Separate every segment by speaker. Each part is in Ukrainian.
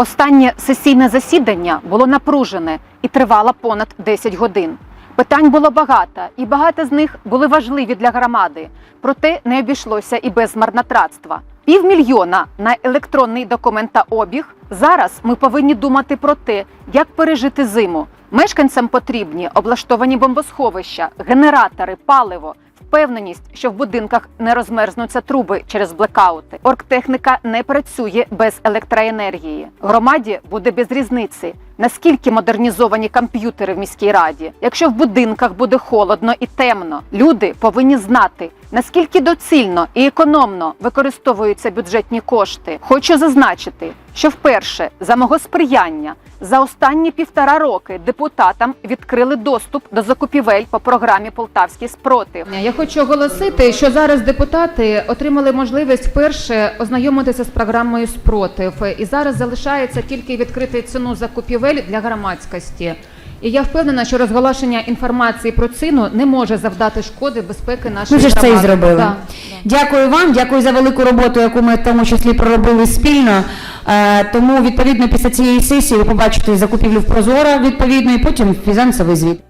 Speaker 1: Останнє сесійне засідання було напружене і тривало понад 10 годин. Питань було багато, і багато з них були важливі для громади. Проте не обійшлося і без марнотратства. Півмільйона на електронний документообіг. Зараз ми повинні думати про те, як пережити зиму. Мешканцям потрібні облаштовані бомбосховища, генератори, паливо, впевненість, що в будинках не розмерзнуться труби через блекаути. Оргтехніка не працює без електроенергії. Громаді буде без різниці. Наскільки модернізовані комп'ютери в міській раді? Якщо в будинках буде холодно і темно, люди повинні знати, наскільки доцільно і економно використовуються бюджетні кошти. Хочу зазначити, що вперше за мого сприяння за останні півтора роки депутатам відкрили доступ до закупівель по програмі Полтавський спротив.
Speaker 2: Я хочу оголосити, що зараз депутати отримали можливість вперше ознайомитися з програмою спротив, і зараз залишається тільки відкрити ціну закупівель для громадськості. І я впевнена, що розголошення інформації про ціну не може завдати шкоди безпеки нашої
Speaker 3: Ми ж це і зробили.
Speaker 2: Да, да.
Speaker 3: Дякую вам, дякую за велику роботу, яку ми в тому числі проробили спільно. Е, Тому відповідно після цієї сесії ви побачите закупівлю в Прозоро відповідно, і потім фінансовий звіт.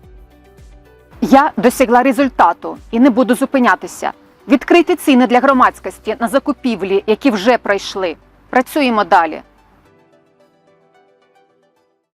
Speaker 1: Я досягла результату і не буду зупинятися. Відкрити ціни для громадськості на закупівлі, які вже пройшли. Працюємо далі.